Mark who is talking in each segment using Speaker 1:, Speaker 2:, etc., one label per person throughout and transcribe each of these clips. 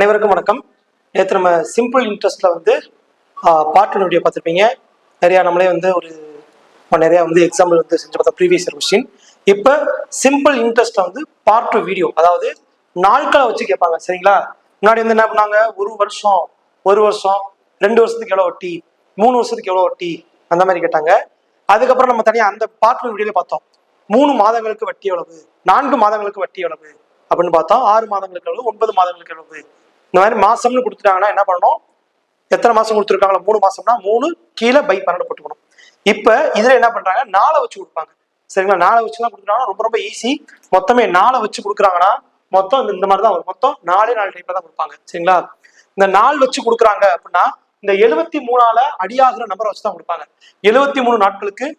Speaker 1: அனைவருக்கும் வணக்கம். நேற்று நம்ம சிம்பிள் இன்ட்ரெஸ்ட்ல வந்து பார்ட் ஒன் வீடியோ பார்த்துருப்பீங்க. நிறையா நம்மளே வந்து ஒரு நிறையா வந்து எக்ஸாம்பிள் வந்து செஞ்சு பார்த்தோம் ப்ரீவியஸ் இயர் கொஸ்டின் இப்போ சிம்பிள் இன்ட்ரெஸ்ட்ல வந்து பார்ட் டூ வீடியோ அதாவது நாட்களை வச்சு கேட்பாங்க சரிங்களா? முன்னாடி வந்து என்ன பண்ணாங்க? ஒரு வருஷம் ஒரு வருஷம் ரெண்டு வருஷத்துக்கு எவ்வளோ வட்டி மூணு வருஷத்துக்கு எவ்வளோ வட்டி அந்த மாதிரி கேட்டாங்க. அதுக்கப்புறம் நம்ம தனியாக அந்த பார்ட் டூ வீடியோல பார்த்தோம். மூணு மாதங்களுக்கு வட்டி எவ்வளவு? நான்கு மாதங்களுக்கு வட்டி எவ்வளவு? அப்படின்னு பார்த்தோம். ஆறு மாதங்களுக்கு எவ்வளவு? ஒன்பது மாதங்களுக்கு எவ்வளவு? இந்த மாதிரி மாசம்னு கொடுத்துட்டாங்கன்னா என்ன பண்ணணும்? எத்தனை மாசம் கொடுத்துருக்காங்களா மூணு மாசம்னா மூணு கீழே பை பன்னெண்டு போட்டுக்கணும். இப்ப இதுல என்ன பண்றாங்க? நாளை வச்சு கொடுப்பாங்க. சரிங்களா? நாளை வச்சு தான் கொடுத்துட்டாங்கன்னா ரொம்ப ரொம்ப ஈஸி மொத்தமே நாளை வச்சு கொடுக்குறாங்கன்னா மொத்தம் இந்த- இந்த மாதிரி தான் வரும். மொத்தம் நாலே நாலு டைப்ல தான் கொடுப்பாங்க. சரிங்களா? இந்த நாள் வச்சு கொடுக்குறாங்க அப்படின்னா இந்த எழுபத்தி மூணால அடியாகிற நம்பரை வச்சு தான் கொடுப்பாங்க. எழுபத்தி மூணு நாட்களுக்கு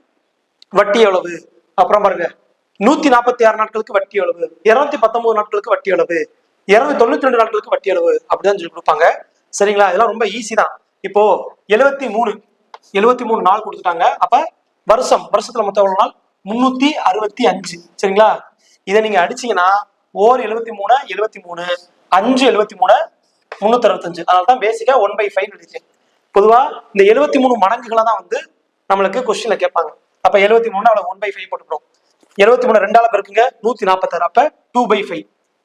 Speaker 1: வட்டி எவ்வளவு? அப்புறம் பாருங்க. நூத்தி நாற்பத்தி ஆறு நாட்களுக்கு வட்டி எவ்வளவு? இருநூத்தி பத்தொன்பது நாட்களுக்கு வட்டி எவ்வளவு? இருநூத்தி தொண்ணூத்தி ரெண்டு நாட்களுக்கு வட்டி அளவு அப்படிதான் சொல்லி கொடுப்பாங்க. சரிங்களா? இதெல்லாம் ரொம்ப ஈஸி தான். இப்போ எழுபத்தி மூணு எழுபத்தி மூணு நாள் கொடுத்துட்டாங்க. அப்ப வருஷம் வருஷத்துல மொத்தம் எவ்வளவு நாள்? முன்னூத்தி அறுபத்தி அஞ்சு. சரிங்களா? இதை நீங்க அடிச்சீங்கன்னா ஓர் எழுபத்தி மூணு எழுபத்தி மூணு அஞ்சு எழுபத்தி மூணு முன்னூத்தி அறுபத்தஞ்சு அதனால தான் பேசிக்கா ஒன் பை ஃபைவ் எழுதிட்டேன். பொதுவா இந்த எழுபத்தி மூணு மடங்குகளை தான் வந்து நம்மளுக்கு கொஸ்டின்ல கேட்பாங்க. அப்ப எழுபத்தி மூணு அவ்வளவு ஒன் பை ஃபைவ் போட்டுக்கணும் எழுபத்தி மூணு ரெண்டால பெருக்குங்க நூத்தி நாற்பத்தாறு அப்ப டூ பை ஃபைவ்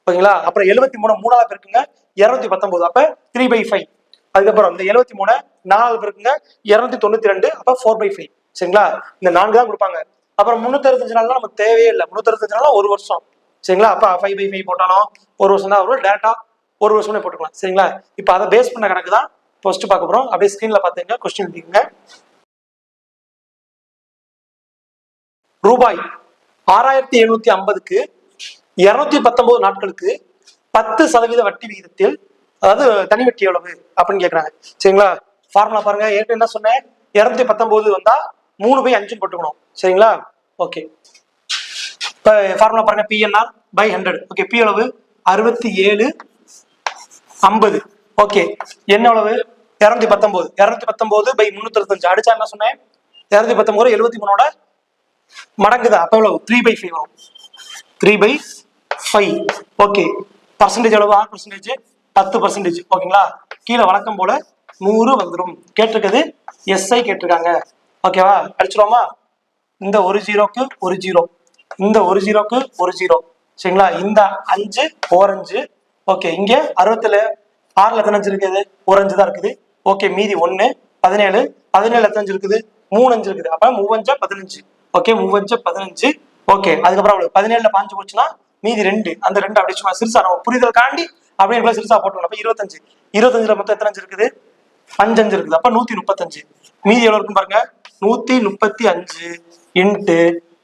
Speaker 1: ஓகேங்களா? அப்புறம் எழுபத்தி மூணு மூணாவது பேருக்குங்க இருநூத்தி பத்தொன்பது. அப்ப த்ரீ பை ஃபைவ் அதுக்கப்புறம் இந்த எழுபத்தி மூணு நாலாவது பேருக்குங்க இருநூத்தி தொண்ணூத்தி ரெண்டு அப்ப ஃபோர் பை ஃபைவ் சரிங்களா? இந்த நான்கு தான் கொடுப்பாங்க. அப்புறம் முன்னூத்தி அறுபத்தஞ்சு நாள்லாம் நமக்கு தேவையே இல்லை. முன்னூத்தி அறுபத்தஞ்சு நாள் ஒரு வருஷம். சரிங்களா? அப்ப ஃபைவ் பை ஃபைவ் போட்டாலும் ஒரு வருஷம் தான் வரும். டேட்டா ஒரு வருஷமே போட்டுக்கலாம். சரிங்களா? இப்போ அதை பேஸ் பண்ண கணக்கு தான் ஃபர்ஸ்ட் பார்க்க போறோம். அப்படியே ஸ்கிரீன்ல பாத்துங்க கொஸ்டின் எழுதிக்கங்க. ரூபாய் ஆறாயிரத்தி எழுநூத்தி ஐம்பதுக்கு இருநூத்தி பத்தொன்பது நாட்களுக்கு பத்து சதவீத வட்டி விகிதத்தில் அதாவது தனி வட்டி எவ்வளவு அப்படின்னு கேட்குறாங்க சரிங்களா? ஃபார்முலா பாருங்க. ஏற்கனவே என்ன சொன்னேன்? இருநூத்தி பத்தொன்பது வந்தா மூணு பை அஞ்சு போட்டுக்கணும். சரிங்களா? ஓகே இப்போ ஃபார்முலா பாருங்க. PNR by hundred okay P எவ்வளவு? அறுபத்தி ஏழு ஐம்பது. ஓகே என்ன அளவு இரநூத்தி பத்தொன்பது. இரநூத்தி பத்தொன்பது பை முன்னூத்தி அறுபத்தஞ்சு. அடிச்சா என்ன சொன்னேன்? இரநூத்தி பத்தொன்பது எழுபத்தி மூணோட மடங்குதா? அப்ப எவ்வளவு? த்ரீ பை ஃபைவ் வரும். Three by five okay percentage எவ்வளவு? ஆறு பர்சன்டேஜ் பத்து பர்சன்டேஜ் ஓகேங்களா கீழே வழக்கம் போல நூறு வந்துடும் கேட்டிருக்குது? எஸ்ஐ கேட்டிருக்காங்க. ஓகேவா அடிச்சிருவோமா? இந்த ஒரு ஜீரோக்கு ஒரு ஜீரோ. இந்த ஒரு ஜீரோக்கு ஒரு ஜீரோ. சரிங்களா? இந்த அஞ்சு ஓரஞ்சு ஓகே இங்கே அறுபத்துல ஆறுல எத்தனை அஞ்சு இருக்குது? ஒரு அஞ்சு தான் இருக்குது. ஓகே மீதி ஒன்று பதினேழு. பதினேழு எத்தனை அஞ்சு இருக்குது? மூணு அஞ்சு இருக்குது. அப்போ மூவஞ்சா பதினஞ்சு. ஓகே மூவஞ்சா பதினஞ்சு. ஓகே அதுக்கப்புறம் அவ்வளவு. பதினேழுல பாஞ்சு போச்சுன்னா மீதி ரெண்டு அந்த ரெண்டு அப்படி சும்மா சிறுசா நம்ம புரிதல் காண்டி அப்படியே சிறுசா போட்டோம் அப்ப இருபத்தஞ்சு. இருபத்தஞ்சுல மொத்தம் எத்தனை அஞ்சு இருக்குது? அஞ்சு அஞ்சு இருக்குது. அப்ப நூத்தி முப்பத்தஞ்சு. மீதி எவ்வளவு இருக்கும் பாருங்க. நூத்தி முப்பத்தி அஞ்சு இன்ட்டு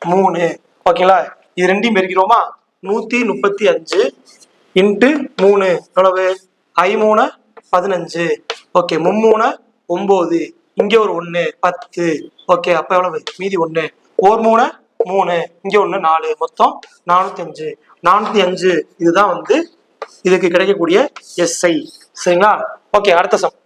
Speaker 1: மூணு. ஓகேங்களா? இது ரெண்டையும் பெருக்கிறோமா? நூத்தி முப்பத்தி அஞ்சு இன்ட்டு மூணு. எவ்வளவு? ஐமூணு பதினஞ்சு. ஓகே மும்மூணு ஒன்பது இங்க ஒரு ஒண்ணு பத்து. ஓகே அப்ப எவ்வளவு? மீதி ஒண்ணு. ஒரு மூணு மூணு இங்க ஒண்ணு நாலு மொத்தம் நானூத்தி அஞ்சு நானூத்தி அஞ்சு இதுதான் வந்து இதுக்கு கிடைக்கக்கூடிய எஸ்ஐ சரிங்களா? ஓகே அடுத்த சம்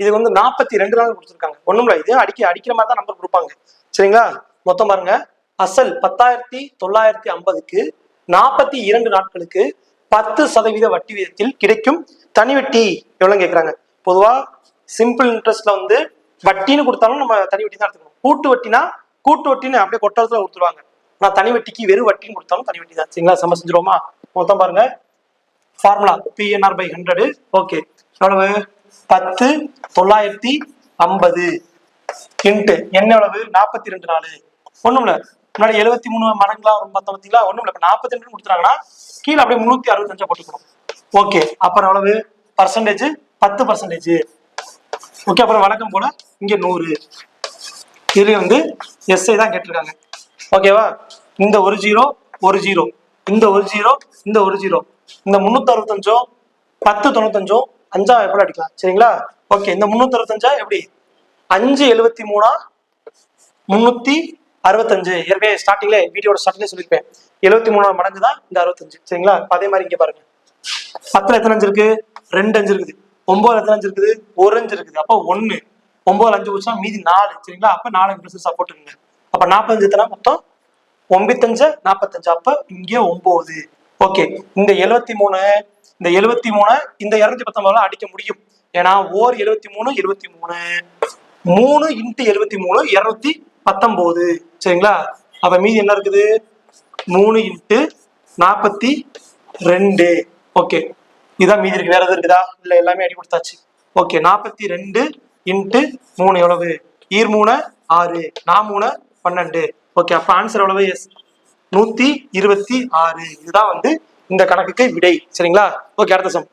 Speaker 1: இது வந்து நாற்பத்தி ரெண்டு நாள் கொடுத்துருக்காங்க. ஒண்ணுமில்ல இல்லை இது அடிக்க அடிக்கிற மாதிரி தான் நம்பர் கொடுப்பாங்க. சரிங்களா? மொத்தம் பாருங்க. அசல் பத்தாயிரத்தி தொள்ளாயிரத்தி ஐம்பதுக்கு நாற்பத்தி இரண்டு நாட்களுக்கு பத்து சதவீத வட்டி விகிதத்தில் கிடைக்கும் தனி வட்டி. எவ்வளவு கேட்குறாங்க பொதுவா சிம்பிள் இன்ட்ரெஸ்ட்ல வந்து வட்டின்னு கொடுத்தாலும் நம்ம தனி வட்டி தான் எடுத்துக்கணும். கூட்டு வட்டினா கூட்டு வட்டின்னு அப்படியே கொட்டத்துல கொடுத்துருவாங்க. ஆனா தனி வட்டிக்கு வெறும் வட்டின்னு கொடுத்தாலும் தனி வட்டி தான். சரிங்களா? சம செஞ்சிருவோமா? மொத்தம் பாருங்க. Formula PNR by hundred okay எவ்வளவு? பத்து தொள்ளாயிரத்தி ஐம்பது. இன்ட்டு என்ன எவ்வளவு? நாற்பத்தி ரெண்டு நாலு. ஒண்ணும் முன்னாடி எழுபத்தி மூணு மடங்குலாம் வரும் பார்த்தீங்களா ஒண்ணும் இல்ல. இப்ப நாற்பத்தி ரெண்டு கொடுத்துறாங்கன்னா கீழே அப்படியே முன்னூத்தி அறுபத்தஞ்சா போட்டுக்கணும். ஓகே அப்புறம் எவ்வளவு? பர்சன்டேஜ் பத்து பர்சன்டேஜ் ஓகே அப்புறம் வழக்கம் போல இங்கே நூறு. இதுலயும் வந்து எஸ்ஐ தான் கேட்டிருக்காங்க. ஓகேவா இந்த ஒரு ஜீரோ ஒரு ஜீரோ இந்த ஒரு ஜீரோ இந்த ஒரு ஜீரோ இந்த முந்நூற்றி அறுபத்தஞ்சோ பத்து தொண்ணூத்தஞ்சோ அஞ்சா எப்படி அடிக்கலாம்? சரிங்களா? ஓகே இந்த முந்நூற்றி அறுபத்தஞ்சா எப்படி? அஞ்சு எழுபத்தி மூணா முந்நூற்றி அறுபத்தஞ்சு. ஏற்கனவே ஸ்டார்டிங்ல வீடியோட ஸ்டார்டிங்ல சொல்லியிருப்பேன். எழுபத்தி மூணாவது மடங்கு தான் இந்த அறுபத்தஞ்சு. சரிங்களா? அதே மாதிரி இங்கே பாருங்க. பத்துல எத்தனை அஞ்சு இருக்கு? ரெண்டு அஞ்சு இருக்குது. ஒன்பது எத்தனை அஞ்சு இருக்குது ஒரு அஞ்சு இருக்குது. அப்போ ஒன்று ஒன்பது அஞ்சு போச்சுன்னா மீதி நாலு சரிங்களா? அப்போ நாலு பெருசு சப்போர்ட்டுங்க அப்போ நாற்பத்தஞ்சு எத்தனை? மொத்தம் ஒன்பத்தஞ்சு நாற்பத்தஞ்சு. அப்போ இங்கே ஒன்பது. ஓகே. இந்த எழுபத்தி மூணு இந்த எழுபத்தி மூணு இந்த இருநூத்தி பத்தொன்பதுல அடிக்க முடியும். ஏன்னா ஓர் எழுபத்தி மூணு எழுபத்தி மூணு. மூணு இன்ட்டு எழுபத்தி மூணு இரநூத்தி பத்தொம்போது சரிங்களா? அப்ப மீதி என்ன இருக்குது? மூணு இன்ட்டு நாற்பத்தி ரெண்டு. ஓகே. இதான் மீதி இருக்கு. வேற எதுவும் இருக்குதா? இல்ல எல்லாமே அடி கொடுத்தாச்சு. ஓகே நாற்பத்தி ரெண்டு இன்ட்டு மூணு எவ்வளவு? ஈர் மூணு ஆறு. நான் மூணு பன்னெண்டு. ஓகே அப்ப ஆன்சர் எவ்வளவு? எஸ் நூத்தி இருபத்தி ஆறு. இதுதான் வந்து இந்த கணக்குக்கு விடை. சரிங்களா? ஓகே அடுத்த சம்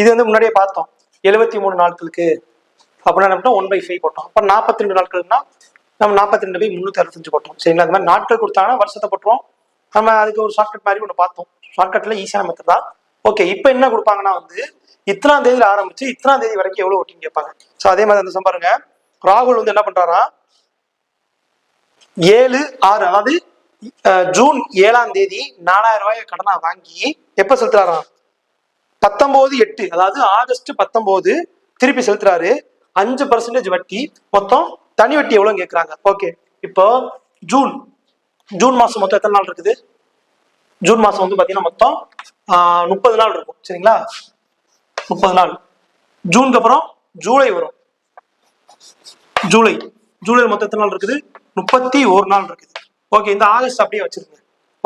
Speaker 1: இது வந்து முன்னாடியே பார்த்தோம். எழுபத்தி மூணு நாட்களுக்கு. அப்படின்னா என்ன ஒன் பை ஃபைவ் போட்டோம். அப்போ நாற்பத்தி ரெண்டு நாட்கள்னா நம்ம நாற்பத்தி ரெண்டு பை முந்நூற்றி அறுபத்தஞ்சு போட்டோம். சரிங்களா? அந்த மாதிரி நாட்கள் கொடுத்தாங்கன்னா வருஷத்தை போட்டுருவோம். நம்ம அதுக்கு ஒரு ஷார்ட்கட் மாதிரி ஒன்று பார்த்தோம். ஷார்ட்கட்ல ஈஸியான மெத்தட் தான் ஓகே இப்போ என்ன கொடுப்பாங்கன்னா வந்து இத்தனாம் தேதியில் ஆரம்பிச்சு இத்தனாம் தேதி வரைக்கும் எவ்வளவு ஓட்டின்னு கேட்பாங்க. ஸோ அதே மாதிரி அந்த பாருங்க ராகுல் வந்து என்ன பண்றாரா? ஏழு ஆறு அதாவது அஹ், ஜூன் ஏழாம் தேதி நாலாயிரம் ரூபாய் கடனா வாங்கி எப்ப செலுத்துறாராம் பத்தொன்பது எட்டு அதாவது ஆகஸ்ட் பத்தொன்பது திருப்பி செலுத்துறாரு. அஞ்சு பர்சன்டேஜ் வட்டி மொத்தம் தனி வட்டி எவ்வளவு கேட்கறாங்க ஓகே இப்போ ஜூன் ஜூன் மாசம் மொத்தம் எத்தனை நாள் இருக்குது? ஜூன் மாசம் வந்து பாத்தீங்கன்னா மொத்தம் முப்பது நாள் இருக்கும். சரிங்களா? முப்பது நாள். ஜூனுக்கு அப்புறம் ஜூலை வரும். ஜூலை. ஜூலை மொத்தம் எத்தனை நாள் இருக்குது? முப்பத்தி ஒரு நாள் இருக்குது. ஓகே இந்த ஆகஸ்ட் அப்படியே வச்சிருங்க.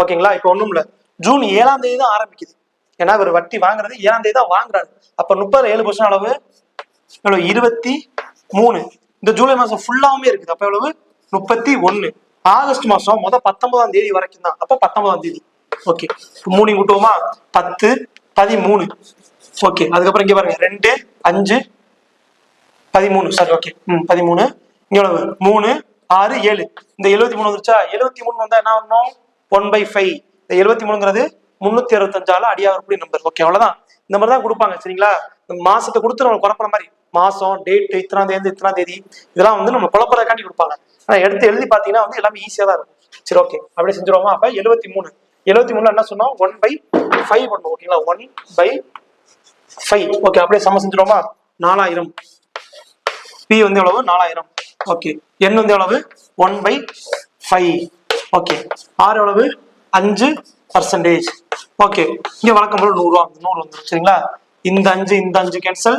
Speaker 1: ஓகேங்களா? இப்போ ஒன்றும் இல்லை. ஜூன் ஏழாம் தேதி தான் ஆரம்பிக்குது. ஏன்னா இவர் வட்டி வாங்குறது ஏழாம் தேதி தான் வாங்குறாரு. அப்போ முப்பது ஏழு பர்சன்ட் அளவு எவ்வளவு? இருபத்தி மூணு. இந்த ஜூலை மாசம் ஃபுல்லாவுமே இருக்குது. அப்போ எவ்வளவு? முப்பத்தி ஒன்று ஆகஸ்ட் மாசம் மொதல் பத்தொன்பதாம் தேதி வரைக்கும் தான். அப்ப பத்தொன்பதாம் தேதி. ஓகே மூணு கூட்டுவோமா? பத்து பதிமூணு. ஓகே அதுக்கப்புறம் இங்க பாருங்க. ரெண்டு அஞ்சு பதிமூணு. சரி ஓகே ம் பதிமூணு. இங்க எவ்வளவு? மூணு ஆறு ஏழு. இந்த எழுபத்தி மூணு வந்துருச்சா? எழுபத்தி மூணு வந்தா என்ன வரணும்? ஒன் பை ஃபைவ் இந்த எழுபத்தி மூணுங்கிறது முன்னூத்தி அறுபத்தஞ்சால அடியாகக்கூடிய நம்பர் ஓகே அவ்வளவுதான். இந்த மாதிரி தான் கொடுப்பாங்க. சரிங்களா? மாசத்தை கொடுத்து நம்ம குழப்பற மாதிரி. மாசம் டேட் இத்தனாம் தேதி இத்தனாம் தேதி. இதெல்லாம் வந்து நம்ம குழப்பறதுக்காண்டி கொடுப்பாங்க. ஆனா எடுத்து எழுதி பாத்தீங்கன்னா வந்து எல்லாமே ஈஸியா தான் இருக்கும். சரி ஓகே அப்படியே செஞ்சிருவோமா? அப்ப எழுபத்தி மூணு எழுபத்தி மூணுல என்ன சொன்னோம்? ஒன் பை ஃபைவ் பண்ணும் ஓகேங்களா ஒன் பை ஃபைவ் ஓகே அப்படியே சம செஞ்சிருவோமா? நாலாயிரம். பி வந்து எவ்வளவு? நாலாயிரம். ஓகே என் வந்து எவ்வளவு? ஒன் பை ஃபைவ் ஓகே ஆறு எவ்வளவு? அஞ்சு பர்சன்டேஜ் ஓகே இங்க வழக்கம் போல நூறுரூவா நூறு வந்துடும் சரிங்களா? இந்த அஞ்சு இந்த அஞ்சு கேன்சல்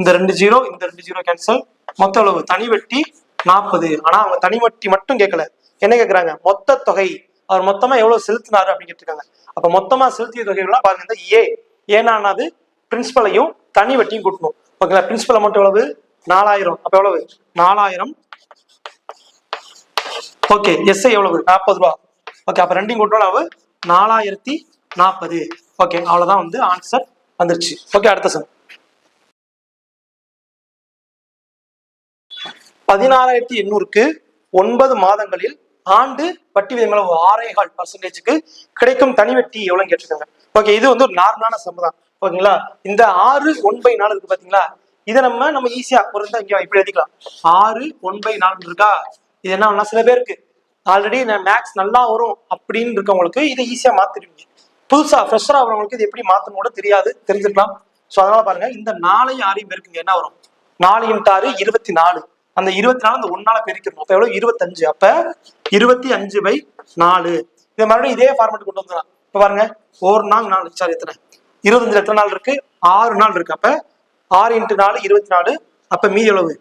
Speaker 1: இந்த ரெண்டு ஜீரோ இந்த ரெண்டு ஜீரோ கேன்சல் மொத்த அளவு தனி வெட்டி நாற்பது ஆனா அவங்க தனி வட்டி மட்டும் கேட்கல. என்ன கேட்கிறாங்க மொத்த தொகை. அவர் மொத்தமா எவ்வளவு செலுத்தினாரு அப்படின்னு கேட்டிருக்காங்க. அப்ப மொத்தமா செலுத்திய தொகைகள்லாம் பாருங்க இந்த ஏ ஏனானது பிரின்சிபலையும் தனி வட்டியும் கூட்டணும். ஓகேங்களா? பிரின்சிபல் மட்டும் எவ்வளவு? நாலாயிரம். அப்ப எவ்வளவு? நாலாயிரம். ஓகே எஸ்ஐ எவ்வளவு? நாற்பது ரூபா. ஓகே அப்ப ரெண்டையும் கூட்டணும் அளவு நாலாயிரத்தி நாற்பது. ஓகே அவ்வளவுதான் வந்து ஆன்சர் வந்துருச்சு. ஓகே அடுத்த சார் பதினாறாயிரத்தி எண்ணூறுக்கு ஒன்பது மாதங்களில் ஆண்டு வட்டி விகிதம் எவ்வளவு? ஆறே கால் பர்சன்டேஜுக்கு கிடைக்கும் தனி வட்டி எவ்வளவு கேட்டிருக்காங்க. ஓகே இது வந்து ஒரு நார்மலான சம் தான். ஓகேங்களா இந்த ஆறு ஒன் பை நாலு இருக்கு பாத்தீங்களா? இதை நம்ம நம்ம ஈஸியா ஒரு இங்க இப்படி எழுதிக்கலாம். ஆறு ஒன் பை நாலு இருக்கா? இது என்ன பண்ணலாம் சில பேருக்கு ஆல்ரெடி மேக்ஸ் நல்லா வரும் அப்படின்னு இருக்கவங்களுக்கு இதை ஈஸியா மாத்திருவீங்க புதுசா ஃப்ரெஷரா வரவங்களுக்கு இது எப்படி மாத்தணும் கூட தெரியாது தெரிஞ்சிருக்கலாம். ஸோ அதனால பாருங்க இந்த நாளையும் ஆறையும் பேருக்குங்க என்ன வரும்? நாலு இன்ட்டு ஆறு இருபத்தி நாலு. அந்த இருபத்தி நாலு அந்த ஒன்னால பெருக்கணும் அப்ப எவ்வளவு? இருபத்தஞ்சு. அப்ப இருபத்தி அஞ்சு பை நாலு. இதை மறுபடியும் இதே ஃபார்மேட் கொண்டு வந்துடலாம். இப்ப பாருங்க. ஒரு நாள் நாலு. சாரி எத்தனை? இருபத்தஞ்சுல எத்தனை நாள் இருக்கு? ஆறு நாள் இருக்கு. அப்ப ஆறு இன்ட்டு நாலு இருபத்தி நாலு அப்ப மீதி எவ்வளவு?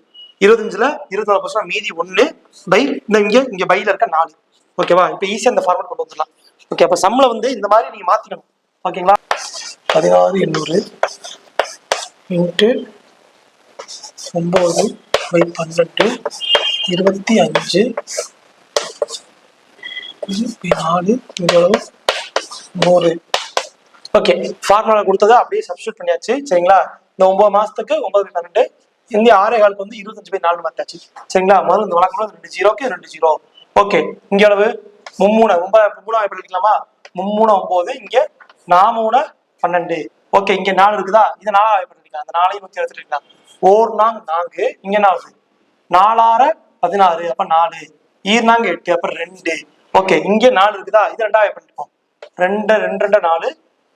Speaker 1: இருபத்தஞ்சுல இருபத்தி நாலு பர்சன்ட் மீதி ஒண்ணு பை இந்த இங்க இங்க பைல இருக்க நாலு. ஓகேவா இப்ப ஈஸியா இந்த ஃபார்மேட் கொண்டு வந்துடலாம். ஓகே அப்ப சம்ல வந்து இந்த மாதிரி நீங்க மாத்திக்கணும். ஓகேங்களா பதினாறு எண்ணூறு இன்ட்டு ஒன்பது. பை பன்னெண்டு இருபத்தி அஞ்சு நாலு இவ்வளவு நூறு. ஓகே ஃபார்முலா கொடுத்ததை அப்படியே சப்ஸ்டியூட் பண்ணியாச்சு. சரிங்களா? இந்த ஒன்பது மாசத்துக்கு ஒன்பது பை பன்னெண்டு இந்த ஆறே காலுக்கு வந்து இருபத்தஞ்சு பை நாலு மாத்தாச்சு சரிங்களா? முதல்ல இந்த வழக்கம் ரெண்டு ஜீரோக்கு ரெண்டு ஜீரோ ஓகே இங்க அளவு மும்மூணு. ஒன்பது மூணு எப்படி எடுக்கலாமா மும்மூணு ஒன்பது இங்க நாமூணு பன்னெண்டு ஓகே இங்க நாலு இருக்குதா? இது நாலா எப்படி எடுக்கலாம் அந்த நாளையும் நூத்தி எடுத்துட்டு இருக்கலாம். ஓர் நாங் நான்கு இங்க நாலு நாலார பதினாறு அப்ப நாலு. ஈர்னாங்க எட்டு அப்ப ரெண்டு. ஓகே இங்க நாலு இருக்குதா? இது ரெண்டாவது பண்ணிருக்கோம் ரெண்டு ரெண்டு ரெண்டு நாலு.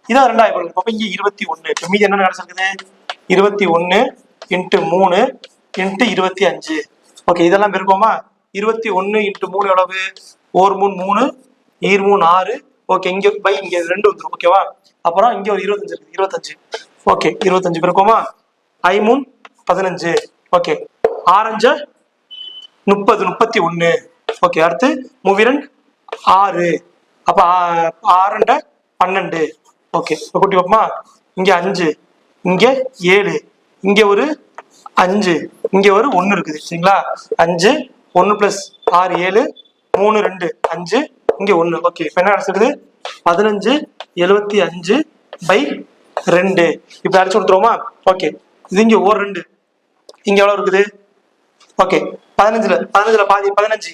Speaker 1: இதான் ரெண்டாவது பண்ணிருக்கோம் அப்ப இங்க இருபத்தி ஒண்ணு. இப்ப மீதி என்ன கிடைச்சிருக்குது? இருபத்தி ஒண்ணு இன்ட்டு மூணு இன்ட்டு இருபத்தி அஞ்சு. ஓகே இதெல்லாம் பெருக்கோமா இருபத்தி ஒண்ணு இன்ட்டு மூணு எவ்வளவு? ஓர் மூணு மூணு. ஈர் மூணு ஆறு. ஓகே இங்க பை இங்க ரெண்டு வந்துடும் ஓகேவா? அப்புறம் இங்க ஒரு இருபத்தஞ்சு இருக்கு இருபத்தஞ்சு. ஓகே இருபத்தஞ்சு பிறக்குமா ஐ மூணு பதினஞ்சு. ஓகே ஆரஞ்சு முப்பது முப்பத்தி ஒன்று ஓகே அடுத்து மூவிரன் ஆறு. அப்போ ஆறண்ட பன்னெண்டு. ஓகே இப்போ கூட்டி பார்ப்போமா? இங்கே அஞ்சு இங்கே ஏழு இங்கே ஒரு அஞ்சு இங்கே ஒரு ஒன்று இருக்குது சரிங்களா? அஞ்சு ஒன்று ப்ளஸ் ஆறு ஏழு மூணு ரெண்டு அஞ்சு இங்கே ஒன்று ஓகே இப்போ என்ன அடிச்சிருக்குது பதினஞ்சு எழுபத்தி அஞ்சு பை ரெண்டு. இப்போ அடிச்சு கொடுத்துருவோமா? ஓகே இது இங்கே ஒரு ரெண்டு. இங்க எவ்வளவு இருக்குது? ஓகே பதினஞ்சுல பதினஞ்சுல பாதி பதினஞ்சு.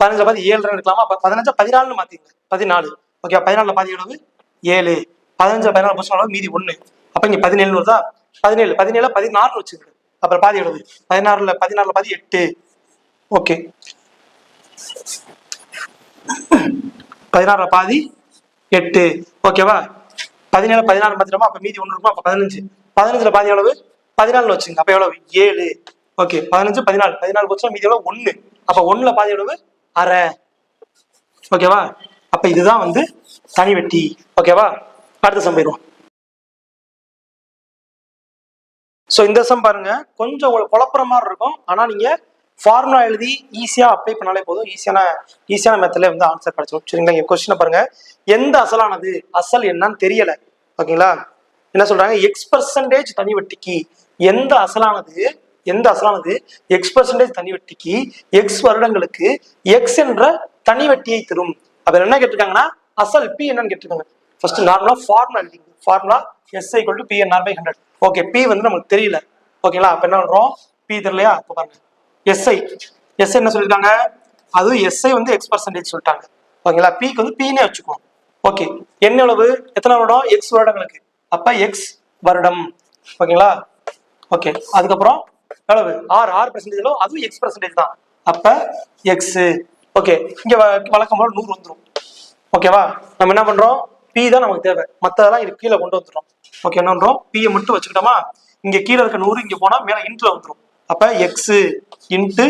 Speaker 1: பதினஞ்சுல பாதி ஏழு ரன் எடுக்கலாமா பதினஞ்சா பதினாலு மாத்திங்க பதினாலு. ஓகே பதினாலுல பாதி எவ்வளவு? ஏழு. பதினஞ்சுல பதினாலு பர்சன்ட் அளவு மீதி ஒண்ணு. அப்ப இங்க பதினேழு வருதா? பதினேழு. பதினேழு பதினாறு வச்சுக்கோங்க. அப்புறம் பாதி எழுது பதினாறுல பதினாறுல பாதி எட்டு. ஓகே பதினாறுல பாதி எட்டு. ஓகேவா பதினேழு பதினாறு மாத்திரமா அப்ப மீதி ஒன்று இருக்கும்? அப்ப பதினஞ்சு. பதினஞ்சுல பாதி எவ்வளவு? பதினாலு வச்சுங்க அப்ப எவ்வளவு? ஏழு. ஓகே பதினஞ்சு பதினாலு. பதினாலு போச்சுன்னா மீதி எவ்வளவு? ஒண்ணு. அப்ப ஒண்ணுல பாதி எவ்வளவு? அரை. ஓகேவா அப்ப இதுதான் வந்து தனி வெட்டி. ஓகேவா அடுத்த சம் போயிடுவோம். ஸோ இந்த சம் பாருங்க. கொஞ்சம் உங்களுக்கு குழப்புற மாதிரி இருக்கும். ஆனா நீங்க ஃபார்முலா எழுதி ஈஸியா அப்ளை பண்ணாலே போதும். ஈஸியான ஈஸியான மெத்தட்ல வந்து ஆன்சர் கிடைச்சிடும் சரிங்களா? இங்கே கொஸ்டினை பாருங்க. எந்த அசலானது? அசல் என்னன்னு தெரியல. ஓகேங்களா என்ன சொல்றாங்க? எக்ஸ் பர்சன்டேஜ் தனி வட்டிக்கு. எந்த அசலானது எந்த அசலானது? எக்ஸ் பர்சன்டேஜ் தனி வட்டிக்கு எக்ஸ் வருடங்களுக்கு எக்ஸ் என்ற தனி வட்டியை தரும். அதில் என்ன கேட்டிருக்காங்கன்னா? அசல் பி என்னன்னு கேட்டிருக்காங்க. ஃபர்ஸ்ட் நார்மலா ஃபார்முலா எழுதிங்க formula S I to P N by hundred okay P வந்து நமக்கு தெரியல. ஓகேங்களா அப்ப என்ன பண்றோம்? பி தெரியலையா? அப்ப பாருங்க. எஸ்ஐ எஸ் என்ன சொல்லியிருக்காங்க அது எஸ்ஐ வந்து எக்ஸ் பர்சன்டேஜ் சொல்லிட்டாங்க. ஓகேங்களா பிக்கு வந்து பின்னே வச்சுக்குவோம். ஓகே என்ன அளவு எத்தனை வருடம்? எக்ஸ் வருடங்களுக்கு. அப்ப எக்ஸ் வருடம். ஓகேங்களா ஓகே அதுக்கப்புறம் எவ்வளவு? ஆறு ஆறு பெர்சன்டேஜ்லோ அதுவும் எக்ஸ் பர்சன்டேஜ் தான். அப்ப எக்ஸ் ஓகே இங்க வ- வழக்கம் போல நூறு வந்துடும் ஓகேவா நம்ம என்ன பண்றோம்? பி தான் நமக்கு தேவை. மற்றதெல்லாம் இது கீழே கொண்டு வந்துடும் ஓகே என்ன பண்றோம்? பியை மட்டும் வச்சுக்கிட்டோமா? இங்க கீழே இருக்க நூறு இங்க போனா மேல இன்ட்ல வந்துடும் அப்ப எக்ஸ் இன்ட்டு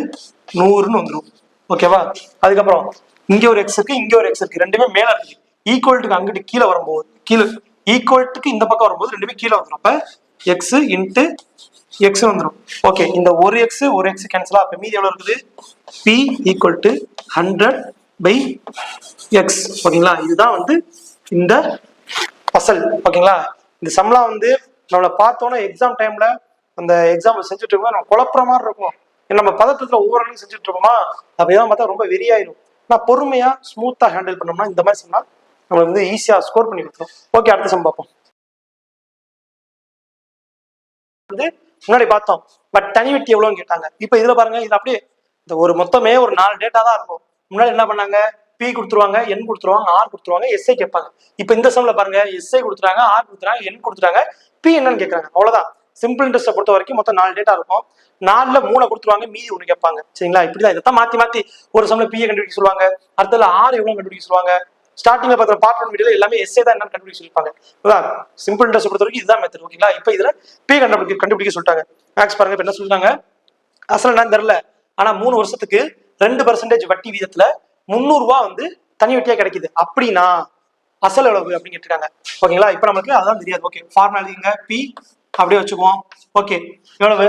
Speaker 1: நூறுன்னு வந்துடும் ஓகேவா அதுக்கப்புறம் இங்க ஒரு எக்ஸ் இருக்கு இங்க ஒரு எக்ஸ் இருக்கு. ரெண்டுமே மேல இருக்கு ஈக்குவல்ட்டுக்கு அங்கிட்டு கீழே வரும்போது கீழே ஈக்குவல்ட்டுக்கு இந்த பக்கம் வரும்போது ரெண்டுமே கீழே வந்துடும் அப்ப எக்ஸ் இன்ட்டு எக்ஸ் வந்துடும் ஓகே இந்த ஒரு எக்ஸ் ஒரு எக்ஸ் கேன்சலா அப்ப மீதி எவ்வளவு இருக்குது? P equal to hundred by X ஓகேங்களா இதுதான் வந்து இந்த பசல் ஓகேங்களா இந்த சம்லாம் வந்து நம்மளை பார்த்தோன்னே எக்ஸாம் டைம்ல அந்த எக்ஸாம் செஞ்சுட்டு இருக்கும்போது நம்ம குழப்புற மாதிரி இருக்கும். நம்ம பதட்டத்தில் ஒவ்வொரு நாளும் செஞ்சுட்டு இருக்கோமா அப்ப இதான் பார்த்தா ரொம்ப வெறியாயிரும். நான் பொறுமையா ஸ்மூத்தா ஹேண்டில் பண்ணோம்னா இந்த மாதிரி சொன்னா நம்ம வந்து ஈஸியா ஸ்கோர் பண்ணி கொடுத்துரும். ஓகே அடுத்த சம் பார்ப்போம். வந்து முன்னாடி பார்த்தோம். பட் தனி வெட்டி எவ்வளோன்னு கேட்டாங்க. இப்போ இதில் பாருங்க இது அப்படியே இந்த ஒரு மொத்தமே ஒரு நாலு டேட்டா தான் இருக்கும். முன்னாடி என்ன பண்ணாங்க? பி கொடுத்துருவாங்க என் கொடுத்துருவாங்க ஆர் கொடுத்துருவாங்க எஸ்ஐ கேட்பாங்க. இப்போ இந்த சம்ல பாருங்க எஸ்ஐ கொடுத்துறாங்க ஆர் கொடுத்துறாங்க என் கொடுத்துறாங்க பி என்னன்னு கேட்கறாங்க. அவ்வளோதான் சிம்பிள் இன்ட்ரெஸ்ட்டை பொறுத்த வரைக்கும் மொத்தம் நாலு டேட்டா இருக்கும். நாலுல மூணு கொடுத்துருவாங்க மீதி ஒன்று கேட்பாங்க. சரிங்களா? இப்படிதான் தான் மாற்றி மாற்றி ஒரு சம்ல பிஏ கண்டுபிடிக்க சொல்லுவாங்க. அடுத்ததுல ஆர் எவ்வளவு கண்டுபிடிக்க சொல்லுவாங்க. ஸ்டார்டிங்ல பார்த்த பார்ட் ஒன் வீடியோல எல்லாமே எஸ்ஏ தான் என்னன்னு கண்டுபிடிக்க சொல்லிருப்பாங்க சிம்பிள் இன்ட்ரெஸ்ட் பொறுத்த வரைக்கும் இதுதான் மெத்தட் ஓகேங்களா இப்போ இதுல பி கண்டுபிடிக்க கண்டுபிடிக்க சொல்லிட்டாங்க. மேக்ஸ் பாருங்க இப்போ என்ன சொல்லிட்டாங்க? அசல் என்னன்னு தெரியல. ஆனா மூணு வருஷத்துக்கு ரெண்டு பர்சன்டேஜ் வட்டி வீதத்துல முந்நூறு ரூபா வந்து தனி வட்டியா கிடைக்குது. அப்படின்னா அசல் எவ்வளவு அப்படின்னு கேட்டிருக்காங்க. ஓகேங்களா இப்போ நமக்கு அதான் தெரியாது. ஓகே ஃபார்முலா பி அப்படியே வச்சுக்குவோம். ஓகே எவ்வளவு?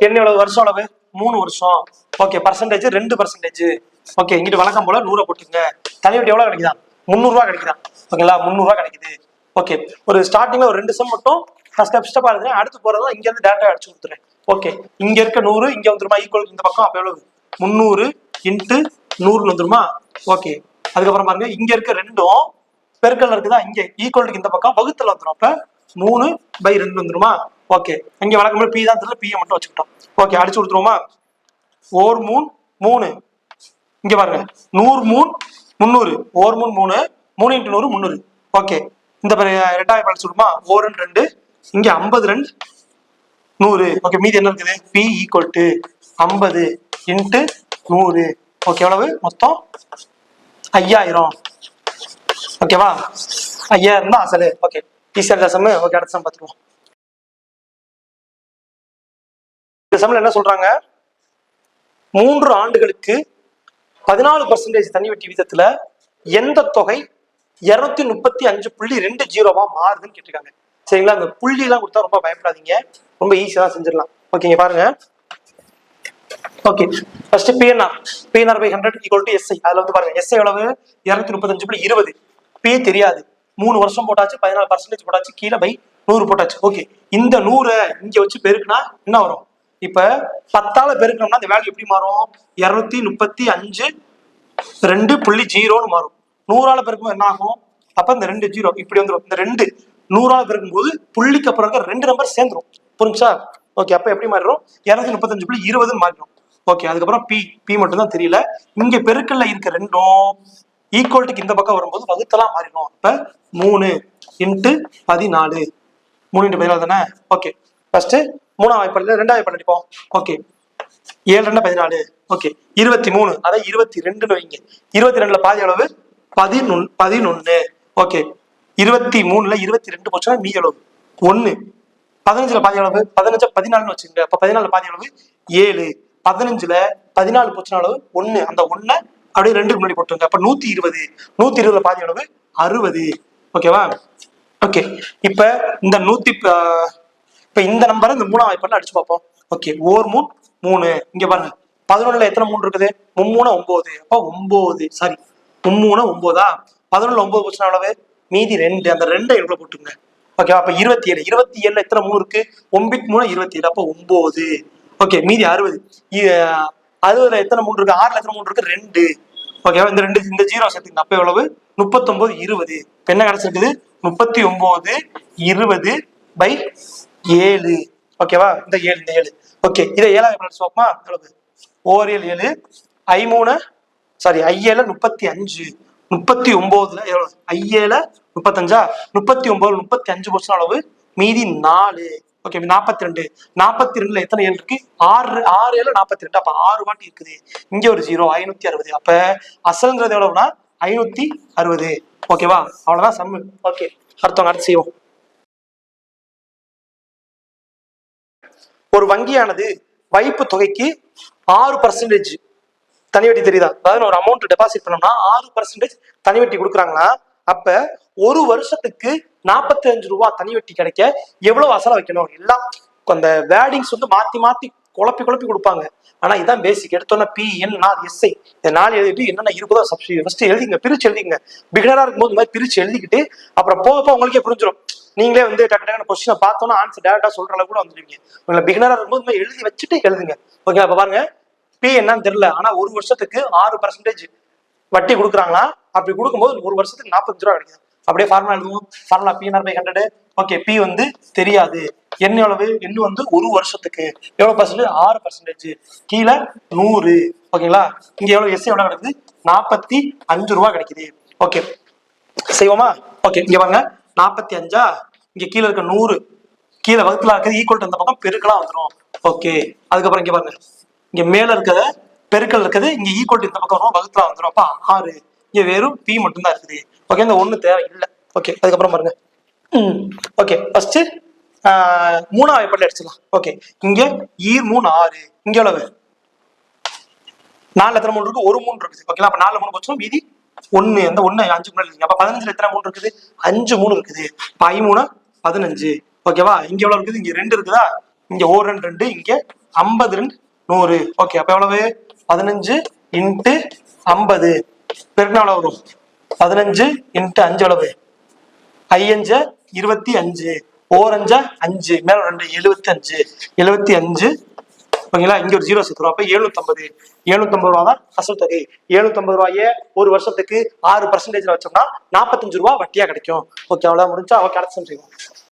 Speaker 1: என்ன எவ்வளவு? வருஷம் எவ்வளவு? மூணு வருஷம். ஓகே பர்சன்டேஜ் ரெண்டு பர்சன்டேஜ் ஓகே இங்கிட்டு வழக்கம் போல நூறை போட்டுங்க தனி வட்டி எவ்வளவு கிடைக்குதா? முந்நூறுரூவா கிடைக்குதா ஓகேங்களா? முந்நூறுரூவா கிடைக்குது. ஓகே. ஒரு ஸ்டார்டிங்ல ஒரு ரெண்டு சம் மட்டும் நான் ஸ்டெப் ஸ்டெப் எழுதுறேன். அடுத்து போறதா இங்க இருந்து டேரக்டா அடிச்சு கொடுத்துறேன். ஓகே. இங்க இருக்க நூறு இங்க வந்துருமா? ஈக்குவல் இந்த பக்கம் அப்ப எவ்வளவு? முந்நூறு இன்ட்டு நூறுன்னு வந்துருமா? ஓகே. அதுக்கப்புறம் பாருங்க. இங்க இருக்க ரெண்டும் பெருக்கல் இருக்குதா? இங்க ஈக்குவலுக்கு இந்த பக்கம் வகுத்துல வந்துடும் அப்ப மூணு பை ரெண்டு வந்துருமா? ஓகே. இங்க வழக்கம் பி தான் தெரியல பியை மட்டும் வச்சுக்கிட்டோம். ஓகே. அடிச்சு கொடுத்துருவோமா? ஓர் மூணு மூணு. இங்க பாருங்க. நூறு மூணு முந்நூறு ஓர் மூணு மூணு மூணு இன்ட்டு நூறு முந்நூறு. ஓகே. இந்த ரெண்டாயிரம் படிச்சு விடுமா ஓர் ரெண்டு ரெண்டு. இங்கே ஐம்பது ரெண்டு. நூறு. ஓகே மீதி என்ன இருக்குது? பி ஈக்குவல் டு ஐம்பது இன்ட்டு நூறு. ஓகே எவ்வளவு? மொத்தம் ஐயாயிரம். ஓகேவா? ஐயாயிரம் தான் அசலு. ஓகே. ஈஸியாக தசம் ஓகே அடுத்த சம் பார்த்துருவோம் இந்த சம்ல என்ன சொல்றாங்க? மூன்று ஆண்டுகளுக்கு பதினாலு பர்சன்டேஜ் தண்ணி வட்டி வீதத்துல எந்த தொகை இருநூத்தி முப்பத்தி அஞ்சு புள்ளி ரெண்டு ஜீரோவா மாறுதுன்னு கேட்டிருக்காங்க. சரிங்களா? அந்த புள்ளி எல்லாம் கொடுத்தா ரொம்ப பயப்படாதீங்க. ரொம்ப ஈஸியா தான் செஞ்சிடலாம். ஓகேங்க பாருங்க. Okay first PNR PNR by hundred equal to SI அதுல வந்து பாருங்க எஸ்ஐ எவ்வளவு? இருநூத்தி முப்பத்தஞ்சு புள்ளி இருபது. பி தெரியாது. மூணு வருஷம் போட்டாச்சு பதினாலு பர்சன்டேஜ் போட்டாச்சு கீழே பை நூறு போட்டாச்சு. ஓகே இந்த நூறை இங்க வச்சு பெருக்குனா என்ன வரும்? இப்ப பத்தால பெருக்கணும்னா இந்த வேல்யூ எப்படி மாறும்? இருநூத்தி முப்பத்தி அஞ்சு ரெண்டு புள்ளி ஜீரோன்னு மாறும். நூறால பெருக்கும்போது என்ன ஆகும்? அப்ப இந்த ரெண்டு ஜீரோ இப்படி வந்துடும் இந்த ரெண்டு நூறால பெருக்கும்போது புள்ளிக்கு அப்புறம் இருக்க ரெண்டு நம்பர் சேர்ந்துரும். புரிஞ்சா ஓகே அப்ப எப்படி மாறிடும்? இருநூத்தி முப்பத்தஞ்சு புள்ளி இருபதுன்னு மாறிடும். ஓகே அதுக்கப்புறம் பி பி மட்டும் தான் தெரியல. இங்க பெருக்கல்ல இருக்க ரெண்டும் ஈக்குவல்ட்டுக்கு இந்த பக்கம் வரும்போது வகுத்தலாம் மாறிடும். அப்ப மூணு இன்ட்டு பதினாலு. மூணு இன்ட்டு பதினாலு தானே? ஓகே ஃபர்ஸ்ட் மூணாம் வாய்ப்பாடு ரெண்டாவது வாய்ப்பாடு அடிப்போம். ஓகே ஏழு ரெண்டு பதினாலு. ஓகே இருபத்தி மூணு. அதான் இருபத்தி ரெண்டுன்னு வைங்க. இருபத்தி ரெண்டுல பாதி அளவு பதினொன்னு பதினொன்னு. ஓகே இருபத்தி மூணுல இருபத்தி ரெண்டு போச்சுன்னா மீ அளவு ஒன்னு. பதினஞ்சுல பாதி அளவு பதினஞ்சு பதினாலுன்னு வச்சுக்கோங்க. அப்ப பதினாலு பாதி அளவு ஏழு. பதினஞ்சுல பதினாலு போச்சுன அளவு ஒன்னு. அந்த ஒண்ணு அப்படியே ரெண்டுக்கு முன்னாடி போட்டுருங்க. அப்ப நூத்தி இருபது. நூத்தி இருபதுல பாதி அளவு அறுபது. ஓகேவா ஓகே இப்ப இந்த நூத்தி இப்ப இந்த நம்பரை இந்த மூணாம் வாய்ப்பாடுல அடிச்சு பார்ப்போம். ஓகே ஓர் மூணு மூணு. இங்க பாருங்க. பதினொன்னுல எத்தனை மூணு இருக்குது? மும்மூணு ஒன்பது அப்ப ஒன்பது சாரி மும்மூணு ஒன்பதா பதினொன்னுல ஒன்பது போச்சுன்னா எவ்வளவு? மீதி ரெண்டு. அந்த ரெண்டை எவ்வளவு போட்டுங்க ஓகே அப்ப இருபத்தி ஏழு இருபத்தி ஏழுல எத்தனை மூணு இருக்கு? ஒம்பிட் மூணு இருபத்தி ஏழு அப்ப ஒன்பது ஓகே மீதி அறுபது. அறுபதுல எத்தனை மூணு இருக்கு? ஆறுல எத்தனை மூணு இருக்கு? ரெண்டு. ஓகேவா இந்த ரெண்டு இந்த ஜீரோ சேர்த்துங்க அப்ப எவ்வளவு? முப்பத்தொன்பது இருபது. என்ன கிடைச்சிருக்குது? முப்பத்தி ஒன்பது இருபது பை ஏழு. ஓகேவா இந்த ஏழு இந்த ஏழு. ஓகே இதை ஏழாவது எப்படி பார்ப்போமா? எவ்வளவு ஓர் ஏழு ஏழு. ஐ மூணு சாரி ஐஏல முப்பத்தி அஞ்சு. முப்பத்தி ஒன்பதுல எவ்வளவு? ஐஏல முப்பத்தஞ்சா? முப்பத்தி ஒன்பது முப்பத்தி அஞ்சு பர்சன்ட் அளவு மீதி நாலு. ஓகே நாற்பத்தி ரெண்டு. நாற்பத்தி ரெண்டுல எத்தனை ஏழு இருக்கு? ஆறு ஆறு ஏழு நாற்பத்தி ரெண்டு. அப்ப ஆறு வாட்டி இருக்குது. இங்க ஒரு ஜீரோ ஐநூத்தி அறுபது. அப்ப அசல்ங்கிறது எவ்வளவுனா ஐநூத்தி அறுபது. ஓகேவா அவ்வளவுதான் சம்மு ஓகே அடுத்தவங்க அடுத்து செய்வோம். ஒரு வங்கியானது வைப்பு தொகைக்கு ஆறு பர்சன்டேஜ் தனி வட்டி தெரியுதா? அதாவது ஒரு அமௌண்ட் டெபாசிட் பண்ணோம்னா ஆறு பர்சன்டேஜ் தனி வட்டி கொடுக்குறாங்களா? அப்ப ஒரு வருஷத்துக்கு நாற்பத்தி அஞ்சு ரூபா தனி வட்டி கிடைக்க எவ்வளவு அசலை வைக்கணும்? எல்லாம் அந்த வேடிங்ஸ் வந்து மாத்தி மாத்தி குழப்பி குழப்பி கொடுப்பாங்க. ஆனா இதான் பேசிக் எடுத்தோன்னா பி என் நான் எஸ்ஐ இந்த நாலு எழுதிட்டு என்னென்ன இருக்குதோ சப்ஸ்டி ஃபர்ஸ்ட் எழுதிங்க பிரிச்சு எழுதிங்க. பிகினரா இருக்கும்போது இந்த மாதிரி பிரிச்சு எழுதிக்கிட்டு அப்புறம் போக போக உங்களுக்கே புரிஞ்சிடும் நீங்களே வந்து டக்கு டக்குனு கொஸ்டினை பார்த்தோன்னா ஆன்சர் டேரக்டா சொல்ற அளவுக்கு கூட வந்துருவீங்க உங்களை பிகினரா இருக்கும்போது இந்த மாதிரி எழுதி வச்சுட்டு எழுதுங்க. ஓகே அப்ப பாருங்க. பி என்னன்னு தெரியல. ஆனா ஒரு வருஷத்துக்கு ஆறு பர்சன்டேஜ் வட்டி கொடுக்குறாங்களா? அப்படி கொடுக்கும்போது ஒரு வருஷத்துக்கு நாற்பத்தஞ்சு ரூபா கிடைக்குது. அப்படியே ஃபார்முலா எழுதுவோம். Formula P by hundred okay P வந்து தெரியாது. என்ன எவ்வளவு? என்ன வந்து ஒரு வருஷத்துக்கு. எவ்வளவு பர்சன்டேஜ் ஆறு பர்சன்டேஜ் கீழே நூறு. ஓகேங்களா இங்க எவ்வளவு? எஸ் எவ்வளவு கிடைக்குது? நாற்பத்தி அஞ்சு ரூபா கிடைக்குது. ஓகே செய்வோமா? ஓகே இங்க பாருங்க. நாற்பத்தி அஞ்சா? இங்க கீழே இருக்க நூறு. கீழே வகுத்துல இருக்கிறது ஈக்குவல் அந்த பக்கம் பெருக்கலாம் வந்துடும் ஓகே அதுக்கப்புறம் இங்க பாருங்க. இங்க மேல இருக்கிறத பெருக்கல் இருக்குது. இங்க ஈக்குவல் இந்த பக்கம் வரும். வகுத்துல வந்துடும் அப்ப ஆறு. இங்க வெறும் பி மட்டும்தான் இருக்குது. ஓகே இந்த ஒண்ணு தேவை இல்லை ஓகே அதுக்கப்புறம் பாருங்க. ஓகே ஃபர்ஸ்ட் மூணாவது எப்படி அடிச்சிடலாம் ஓகே இங்க ஈர் மூணு ஆறு. இங்க எவ்வளவு? நாலு எத்தனை மூணு இருக்கு? ஒரு மூணு இருக்குது. ஓகேங்களா அப்ப நாலு மூணு போச்சுன்னா மீதி ஒண்ணு. அந்த ஒண்ணு அஞ்சு மூணு இருக்கு. அப்ப பதினஞ்சுல எத்தனை மூணு இருக்குது? அஞ்சு மூணு இருக்குது. இப்ப ஐ மூணு பதினஞ்சு. ஓகேவா இங்க எவ்வளவு இருக்குது? இங்க ரெண்டு இருக்குதா? இங்க ஓர் ரெண்டு ரெண்டு. இங்க ஐம்பது ரெண்டு நூறு. ஓகே அப்ப எவ்வளவு? பதினஞ்சு இன்ட்டு ஐம்பது. பெருக்கினா எவ்வளவு வரும்? பதினஞ்சு இன்ட்டு அஞ்சு எவ்வளவு? ஐயஞ்ச இருபத்தி அஞ்சு ஓரஞ்ச அஞ்சு மேல ரெண்டு எழுபத்தி அஞ்சு எழுபத்தி அஞ்சு. ஓகேங்களா? இங்க ஒரு ஜீரோ சேர்த்துருவோம். அப்ப எழுநூத்தம்பது. எழுநூத்தம்பது ரூபா தான் அசல் தொகை. எழுநூத்தம்பது ரூபாயே ஒரு வருஷத்துக்கு ஆறு பர்சன்டேஜ்ல வச்சோம்னா நாற்பத்தஞ்சு ரூபா வட்டியா கிடைக்கும். ஓகே அவ்வளவு முடிஞ்சா அவ கிடைச்சு செய்வோம்